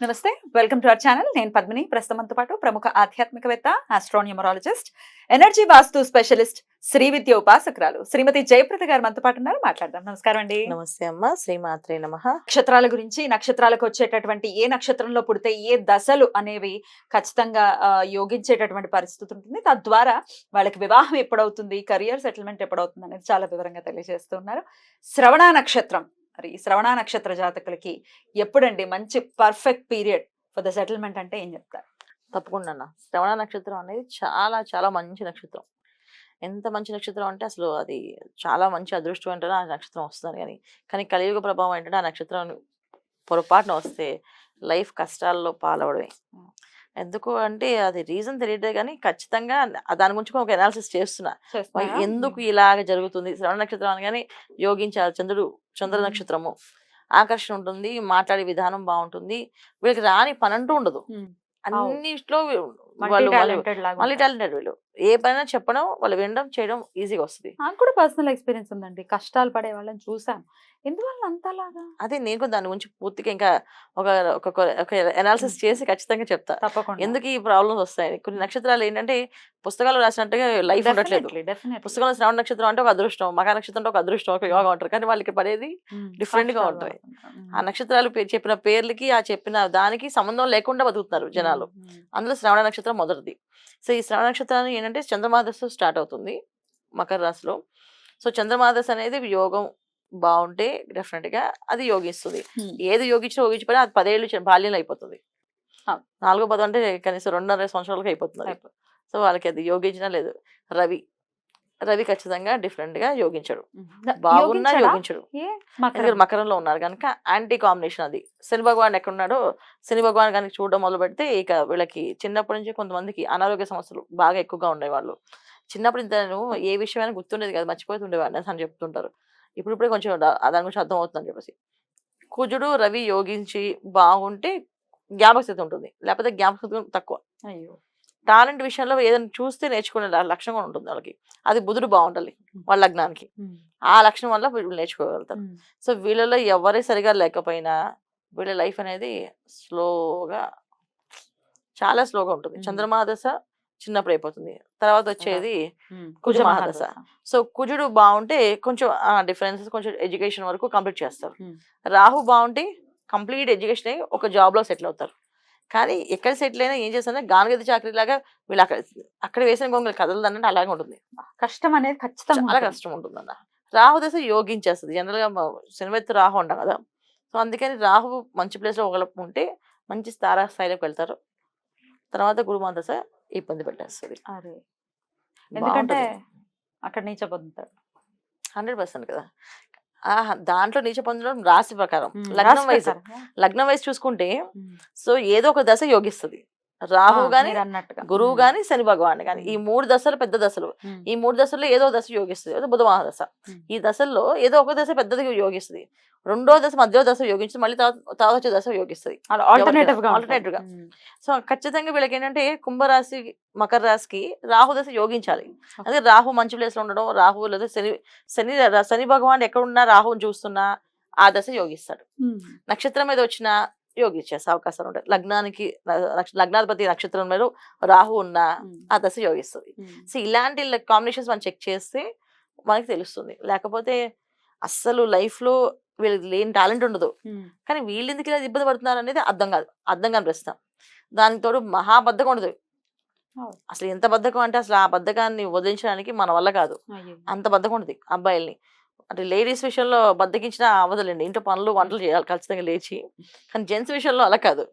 నమస్తే welcome to our channel. నేను పద్మిని. ప్రస్తుతంతో పాటు ప్రముఖ ఆధ్యాత్మికవేత్త astronumerologist energy vastu specialist Shri Vidya ఉపాసకురాలు శ్రీమతి జయప్రద గారు మనతో పాటు ఉన్నారు. మాట్లాడదాం. నమస్కారం అండి. నమస్తే అమ్మ. శ్రీమాత్రే నమ. నక్షత్రాల గురించి నక్షత్రాలకు వచ్చేటటువంటి ఏ నక్షత్రంలో పుడితే ఏ దశలు అనేవి ఖచ్చితంగా యోగించేటటువంటి పరిస్థితి ఉంటుంది. తద్వారా వాళ్ళకి వివాహం ఎప్పుడవుతుంది కెరియర్ సెటిల్మెంట్ ఎప్పుడవుతుంది అనేది చాలా వివరంగా తెలియజేస్తున్నారు శ్రవణ నక్షత్రం. మరి శ్రవణ నక్షత్ర జాతకులకి ఎప్పుడండి మంచి perfect period for the settlement అంటే ఏం చెప్తారు? తప్పకుండా అన్న. శ్రవణ నక్షత్రం అనేది చాలా చాలా మంచి నక్షత్రం. ఎంత మంచి నక్షత్రం అంటే అసలు అది చాలా మంచి అదృష్టం ఏంటంటే ఆ నక్షత్రం వస్తుంది కానీ కానీ కలియుగ ప్రభావం ఏంటంటే ఆ నక్షత్రం పొరపాటున వస్తే లైఫ్ కష్టాల్లో పాలవడమే. ఎందుకు అంటే అది రీజన్ తెలియదు కానీ ఖచ్చితంగా దాని గురించి ఒక అనాలిసిస్ చేస్తున్నా? ఎందుకు ఇలాగ జరుగుతుంది? శ్రవణ నక్షత్రం అనగానే యోగించారు చంద్రుడు చంద్ర. నక్షత్రము. ఆకర్షణ ఉంటుంది మాట్లాడే విధానం బాగుంటుంది. వీళ్ళకి రాని పని అంటూ ఉండదు. అన్నిట్లో వాళ్ళు లాగా మళ్ళీ ఉంటారు. టాలెంటెడ్ వీళ్ళు. ఏ పైన చెప్పడం వాళ్ళు వినడం చేయడం ఈజీగా వస్తుంది. నాకు కూడా పర్సనల్ ఎక్స్పీరియన్స్ ఉందండి. కష్టాలు పడే వాళ్ళని చూసాను. ఎందువల్ల అంతలాగా? అదే నేను కూడా దాని గురించి పూర్తిగా ఇంకా ఒక ఒక అనాలిసిస్ చేసి ఖచ్చితంగా చెప్తా. తప్పకుండా. ఎందుకు ఈ ప్రాబ్లమ్స్ వస్తాయి? కొన్ని నక్షత్రాలు ఏంటంటే పుస్తకాలు రాసినట్టుగా లైఫ్ ఉండట్లేదు. పుస్తకంలో శ్రవణ నక్షత్రం అంటే ఒక అదృష్టం మగా నక్షత్రం అంటే ఒక అదృష్టం ఒక యోగా ఉంటారు కానీ వాళ్ళకి పడేది different గా ఉంటాయి. ఆ నక్షత్రాలు చెప్పిన పేర్లకి ఆ చెప్పిన దానికి సంబంధం లేకుండా బతుకుతున్నారు జనాలు. అందులో శ్రవణ నక్షత్రం మొదటిది. సో ఈ శ్రవణ నక్షత్రాన్ని ఏంటంటే చంద్రమాదస్సు స్టార్ట్ అవుతుంది మకర రాశిలో. సో చంద్రమాదస్ అనేది యోగం బాగుంటే డెఫినెట్గా అది యోగిస్తుంది. ఏది యోగించి యోగించిపోయినా అది పదేళ్ళు బాల్యంలో అయిపోతుంది. నాలుగో పదం అంటే కనీసం రెండున్నర సంవత్సరాలకు అయిపోతుంది. సో వాళ్ళకి అది యోగించినా లేదు. రవి రవి ఖచ్చితంగా డిఫరెంట్గా యోగించడు. బాగున్నా యోగించాడా? మకరంలో ఉన్నారు కనుక యాంటీ కాంబినేషన్ అది. శని భగవాన్ ఎక్కడున్నాడో శని భగవాన్ కనుక చూడడం మొదలు పెడితే ఇక వీళ్ళకి చిన్నప్పటి నుంచి కొంతమందికి అనారోగ్య సమస్యలు బాగా ఎక్కువగా ఉండేవాళ్ళు. చిన్నప్పుడు ఇంత నేను ఏ విషయమైనా గుర్తుండేది కదా మర్చిపోతుండేవాడిని అని చెప్తుంటారు. ఇప్పుడు ఇప్పుడే కొంచెం దాని గురించి అర్థం అవుతుందని చెప్పేసి. కుజుడు రవి యోగించి బాగుంటే జ్ఞాపక స్థితి ఉంటుంది. లేకపోతే జ్ఞాపక స్థితి తక్కువ. అయ్యో. టాలెంట్ విషయంలో ఏదైనా చూస్తే నేర్చుకునే ల- లక్షణం కూడా ఉంటుంది వాళ్ళకి అది బుధుడు బాగుండాలి వాళ్ళ లగ్నానికి. ఆ లక్షణం వల్ల వీళ్ళు నేర్చుకోగలుగుతారు. సో వీళ్ళలో ఎవరే సరిగా లేకపోయినా వీళ్ళ లైఫ్ అనేది స్లోగా చాలా స్లోగా ఉంటుంది మ్మ్. చంద్రమహాదశ చిన్నప్పుడు అయిపోతుంది తర్వాత వచ్చేది. కుజ మహాదశ. సో కుజుడు బాగుంటే కొంచెం డిఫరెన్సెస్ కొంచెం ఎడ్యుకేషన్ వరకు కంప్లీట్ చేస్తారు. రాహు బాగుంటే కంప్లీట్ ఎడ్యుకేషన్ ఒక జాబ్లో సెటిల్ అవుతారు కానీ ఎక్కడ సెటిల్ అయినా ఏం చేస్తారంటే గానగది చాకరీ లాగా వీళ్ళు అక్కడ అక్కడ వేసిన గొంగలు కదలదన్నట్టు అలాగే ఉంటుంది. కష్టం అనేది ఖచ్చితంగా చాలా. కష్టం ఉంటుంది అన్న రాహు దశ యోగించేస్తుంది. జనరల్గా శనివెత్తు రాహు ఉంటాం కదా. సో అందుకని రాహు మంచి ప్లేస్లో ఒకళ్ళు ఉంటే మంచి తారా స్థాయిలోకి వెళ్తారు. తర్వాత గురుమా దశ ఇబ్బంది పెట్టేస్తుంది. అరే ఎందుకంటే అక్కడ నీచ పొందుతాడు హండ్రెడ్ పర్సెంట్ కదా. దాంట్లో నీచ పొందడం రాశి ప్రకారం. లగ్నం వయసు. లగ్నం వయసు చూసుకుంటే. సో ఏదో ఒక దశ యోగిస్తుంది రాహు గాని గురువు. గాని శని భగవాన్ గాని ఈ. మూడు దశలు పెద్ద దశలు. ఈ మూడు దశల్లో ఏదో దశ యోగిస్తుంది ఏదో బుధ మహాదశ. ఈ దశల్లో ఏదో ఒక దశ పెద్దది యోగిస్తుంది రెండో దశ మధ్య దశ యోగించి మళ్ళీ తర్వాత వచ్చే దశ యోగిస్తుంది ఆల్టర్నేటివ్గా. సో ఖచ్చితంగా వీళ్ళకి ఏంటంటే కుంభరాశి మకర రాశికి రాహు దశ యోగించాలి అదే రాహు మంచి ప్లేస్లో ఉండడం రాహు లేదా శని శని శని భగవాన్ ఎక్కడ ఉన్నా రాహుని చూస్తున్నా ఆ దశ యోగిస్తాడు. నక్షత్రం మీద వచ్చిన యోగించేసే అవకాశాలు ఉంటాయి లగ్నానికి లగ్నాధిపతి నక్షత్రం మీద రాహు ఉన్న. ఆ దశ యోగిస్తుంది. సో ఇలాంటి కాంబినేషన్స్ మనం చెక్ చేస్తే మనకి తెలుస్తుంది లేకపోతే అస్సలు life లో వీళ్ళకి లేని టాలెంట్ ఉండదు. కానీ వీళ్ళు ఎందుకు ఇలా ఇబ్బంది పడుతున్నారు అనేది అర్థం కాదు అర్థం కాని ప్రశ్న దానికి తోడు మహాబద్ధకం ఉండదు. అసలు ఎంత బద్ధకం అంటే అసలు ఆ బద్ధకాన్ని వదిలించడానికి మన వల్ల కాదు. అంత బద్ధకం ఉంటుంది అబ్బాయిల్ని అంటే లేడీస్ విషయంలో బద్దకించినా అవ్వదులేండి. ఇంట్లో పనులు వంటలు చేయాలి ఖచ్చితంగా లేచి. కానీ జెంట్స్ విషయంలో అలా కాదు.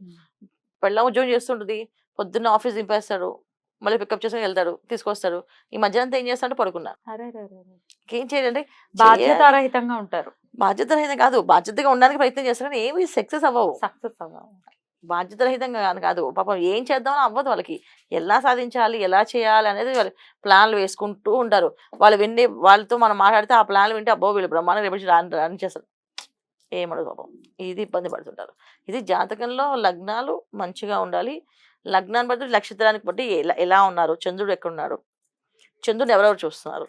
పెళ్ళం ఉద్యోగం చేస్తుంటుంది. పొద్దున్న ఆఫీస్ దింపేస్తాడు మళ్ళీ పికప్ చేసుకుని వెళ్తాడు తీసుకొస్తాడు ఈ మధ్య అంతా ఏం చేస్తాడంటే పడుకున్నా. ఏం చేయాలంటే బాధ్యతారహితంగా ఉంటారు. బాధ్యత రహితం కాదు. బాధ్యతగా ఉండడానికి ప్రయత్నం చేస్తారు కానీ ఏమి సక్సెస్ అవ్వవు. సక్సెస్ అవ్వాలి బాధ్యత రహితంగా కాదు కాదు. పాపం ఏం చేద్దామని అవ్వదు వాళ్ళకి. ఎలా సాధించాలి ఎలా చేయాలి అనేది వాళ్ళు ప్లాన్లు వేసుకుంటూ ఉంటారు. వాళ్ళు విండి వాళ్ళతో మనం మాట్లాడితే ఆ ప్లాన్లు వింటే అబ్బో! వీళ్ళు బ్రహ్మాండం రేపటి రాని రాని చేస్తారు. ఏమడదు పాపం. ఇది ఇబ్బంది పడుతుంటారు. ఇది జాతకంలో లగ్నాలు మంచిగా ఉండాలి. లగ్నాన్ని బట్టి నక్షత్రానికి బట్టి ఎలా ఎలా ఉన్నారు? చంద్రుడు ఎక్కడున్నాడు? చంద్రుడు ఎవరెవరు చూస్తున్నారు?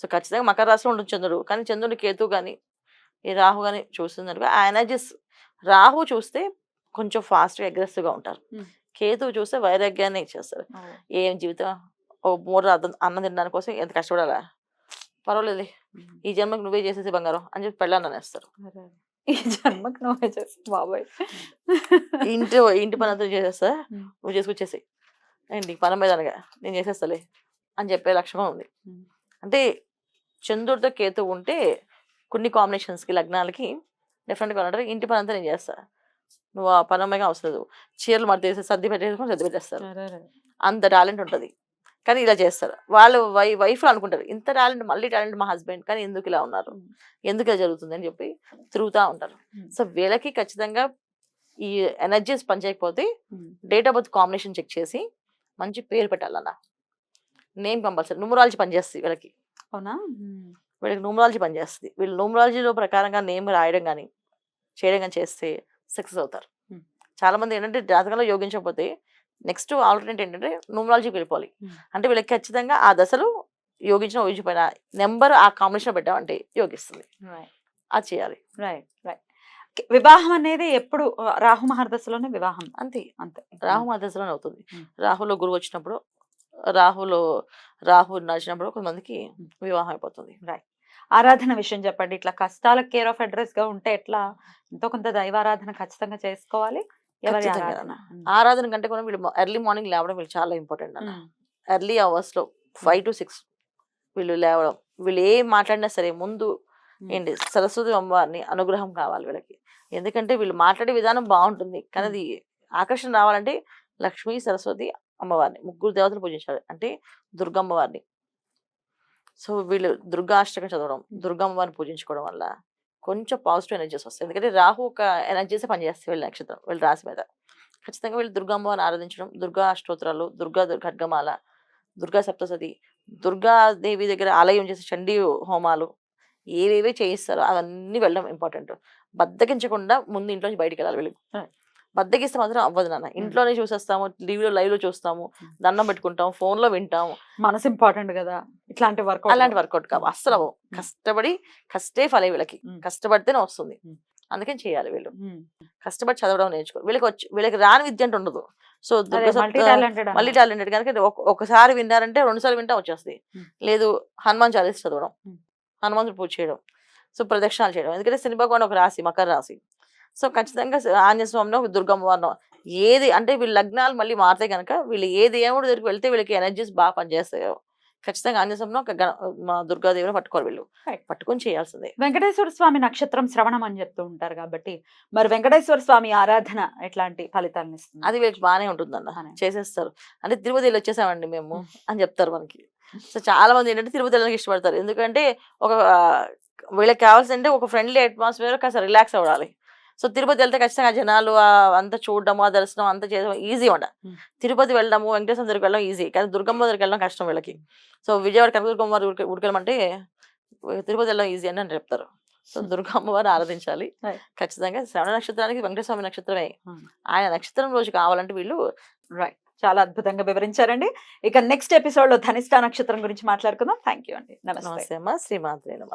సో ఖచ్చితంగా మకర రాశిలో ఉంటుంది చంద్రుడు. కానీ చంద్రుడి కేతు కానీ ఈ రాహు కానీ చూస్తున్నారు ఆ ఎనర్జీస్ రాహు చూస్తే కొంచెం ఫాస్ట్గా అగ్రెసివ్గా ఉంటారు. కేతు చూస్తే వైరాగ్యాన్ని ఇచ్చేస్తారు. ఏం జీవితం? ఓ మూడు అన్నం అన్నం తినడానికి కోసం ఎంత కష్టపడాలా? పర్వాలేదు ఈ జన్మకు నువ్వే చేసేసి బంగారం అని చెప్పి పెళ్ళాన్ని అనేస్తారు. ఈ జన్మకు నువ్వే చేసి బాబాయ్. ఇంటి ఇంటి పని అంతా చేసేస్తా. నువ్వు చేసుకొచ్చేసి ఏంటి పని మీద అనగా నేను చేసేస్తలే అని చెప్పే లక్ష్యం ఉంది. అంటే చంద్రుడితో కేతు ఉంటే కొన్ని కాంబినేషన్స్కి లగ్నాలకి డిఫరెంట్గా ఉంటారు ఇంటి పని అంతా నేను చేస్తా. నువ్వు ఆ పని అమ్మాయిగా అవసరం లేదు. చీరలు మడత వేసి సర్ది పెట్టేసుకొని సర్ది పెట్టేస్తారు. అంత టాలెంట్ ఉంటుంది. కానీ ఇలా చేస్తారు. వాళ్ళు వై వైఫ్ అనుకుంటారు. ఇంత టాలెంట్ మళ్ళీ టాలెంట్ మా హస్బెండ్. కానీ ఎందుకు ఇలా ఉన్నారు. ఎందుకు ఇలా జరుగుతుంది? అని చెప్పి తిరుగుతూ ఉంటారు. సో వీళ్ళకి ఖచ్చితంగా ఈ energies పనిచేయకపోతే date of birth combination check చేసి మంచి పేరు పెట్టాలన్న. Name compulsory. న్యూమరాలజీ పనిచేస్తుంది వీళ్ళకి. అవునా? వీళ్ళకి న్యూమరాలజీ పనిచేస్తుంది వీళ్ళు న్యూమరాలజీలో ప్రకారంగా నేమ్ రాయడం కానీ చేయడం కానీ చేస్తే సక్సెస్ అవుతారు. చాలా మంది ఏంటంటే జాతకంలో యోగించకపోతే నెక్స్ట్ ఆల్టర్నేట్ ఏంటంటే న్యూమరాలజీకి వెళ్ళిపోవాలి. అంటే వీళ్ళకి ఖచ్చితంగా ఆ దశలు యోగించిన యోగించిపోయిన నెంబర్ ఆ కాంబినేషన్ పెట్టామంటే యోగిస్తుంది. అది చేయాలి. Right right. వివాహం అనేది ఎప్పుడు రాహు మహర్దశలోనే వివాహం. అంతే. అంతే. రాహు మా దశలోనే అవుతుంది. రాహులో గురువు వచ్చినప్పుడు రాహులో రాహు నడిచినప్పుడు కొంతమందికి. వివాహం అయిపోతుంది. ఆరాధన విషయం చెప్పండి. ఇట్లా కష్టాలకు కేర్ ఆఫ్ అడ్రస్గా ఉంటే ఎట్లా? ఎంతో కొంత దైవారాధన ఖచ్చితంగా చేసుకోవాలి. ఎవరి. ఆరాధన? కంటే కూడా వీళ్ళు ఎర్లీ మార్నింగ్ లేవడం వీళ్ళు చాలా ఇంపార్టెంట్ అన్న. ఎర్లీ అవర్స్లో ఫైవ్ టు సిక్స్ వీళ్ళు లేవడం. వీళ్ళు ఏం మాట్లాడినా సరే ముందు. ఏంటి? సరస్వతి అమ్మవారిని అనుగ్రహం కావాలి వీళ్ళకి. ఎందుకంటే వీళ్ళు మాట్లాడే విధానం బాగుంటుంది. కానీ అది ఆకర్షణ రావాలంటే లక్ష్మీ సరస్వతి అమ్మవారిని ముగ్గురు దేవతలు పూజించాలి. అంటే దుర్గమ్మవారిని. సో వీళ్ళు దుర్గాష్టకం చదవడం దుర్గమ్మవారిని పూజించుకోవడం వల్ల కొంచెం పాజిటివ్ ఎనర్జీస్ వస్తాయి ఎందుకంటే రాహు ఒక ఎనర్జీస్ పనిచేస్తాయి వీళ్ళ నక్షత్రం వీళ్ళ రాశి మీద. ఖచ్చితంగా వీళ్ళు దుర్గమ్మవారిని ఆరాధించడం దుర్గా అష్టోత్తరాలు దుర్గా దుర్- ఖడ్గమాల దుర్గా సప్తసతి దుర్గాదేవి దగ్గర ఆలయం చేసే చండీ హోమాలు ఏవేవి చేయిస్తారో అవన్నీ వెళ్ళడం ఇంపార్టెంట్. బద్దకించకుండా ముందు ఇంట్లో నుంచి బయటికి వెళ్ళాలి వీళ్ళు. బద్దకిస్తే మాత్రం అవ్వదు నాన్న. ఇంట్లోనే చూసేస్తాము టీవీలో లైవ్లో చూస్తాము. దండం పెట్టుకుంటాం ఫోన్లో వింటాము. మనసు ఇంపార్టెంట్ కదా. ఇట్లాంటి వర్క్ అలాంటి వర్కౌట్ కావు. అవ్వవు. కష్టపడి కష్టే ఫలే వీళ్ళకి. కష్టపడితేనే వస్తుంది. అందుకని చేయాలి వీళ్ళు. కష్టపడి చదవడం నేర్చుకో వీళ్ళకి వచ్చి వీళ్ళకి రాని విద్య అంటే ఉండదు. సో మళ్ళీ టాలెంటెడ్ కనుక ఒక- ఒకసారి విన్నారంటే రెండు సార్లు వింటా వచ్చేస్తాయి Hmm. లేదు హనుమాన్ చాలీస్ చదవడం. హనుమంతుడు పూజ చేయడం. సో ప్రదక్షిణాలు చేయడం. ఎందుకంటే శని భగవాన్ ఒక రాశి మకర రాశి. సో ఖచ్చితంగా స- ఆంజనేయ స్వామిని ఒక దుర్గమ్మ వారిని ఏది అంటే వీళ్ళ లగ్నాలు మళ్ళీ మారితే కనుక వీళ్ళు ఏ దేవుడి దగ్గరికి వెళ్తే వీళ్ళకి ఎనర్జీస్ బాగా పనిచేస్తాయో. ఖచ్చితంగా ఆంజనేయ స్వామిని ఒక మా దుర్గాదేవిని పట్టుకోవాలి వీళ్ళు. పట్టుకొని చేయాల్సిందే. వెంకటేశ్వర స్వామి నక్షత్రం శ్రవణం అని చెప్తూ ఉంటారు కాబట్టి మరి వెంకటేశ్వర స్వామి ఆరాధన ఎట్లాంటి ఫలితాలను ఇస్తుంది? అది వీళ్ళకి బాగానే ఉంటుందన్న. చేసేస్తారు. అంటే తిరుపతి వెళ్ళి వచ్చేసామండి మేము అని చెప్తారు మనకి. సో చాలా మంది ఏంటంటే తిరుపతి వెళ్ళడానికి ఇష్టపడతారు. ఎందుకంటే ఒక వీళ్ళకి కావాల్సిందంటే ఒక ఫ్రెండ్లీ అట్మాస్ఫియర్ కాస్త రిలాక్స్ అవ్వాలి. సో తిరుపతి వెళ్తే ఖచ్చితంగా జనాలు అంతా చూడడము ఆ దర్శనం అంతా చేయడం ఈజీ ఉండ. తిరుపతి వెళ్ళడము వెంకటేశ్వర దగ్గరికి వెళ్ళడం ఈజీ. కానీ దుర్గమ్మ దగ్గరికి వెళ్ళడం కష్టం వీళ్ళకి. సో విజయవాడ కనకదుర్గమ్మ వారి ఉడకెళ్ళమంటే తిరుపతి వెళ్ళడం ఈజీ అని చెప్తారు. సో దుర్గమ్మ వారు ఆరాధించాలి. ఖచ్చితంగా శ్రవణ నక్షత్రానికి వెంకటేశ్వర స్వామి నక్షత్రమే. ఆయన నక్షత్రం రోజు కావాలంటే వీళ్ళు రైట్. చాలా అద్భుతంగా వివరించారండి. ఇక నెక్స్ట్ ఎపిసోడ్లో ధనిష్ట నక్షత్రం గురించి మాట్లాడుకుందాం. థ్యాంక్ యూ అండి. నమస్తే. నమస్తే అమ్మ. శ్రీమాత్రే నమ.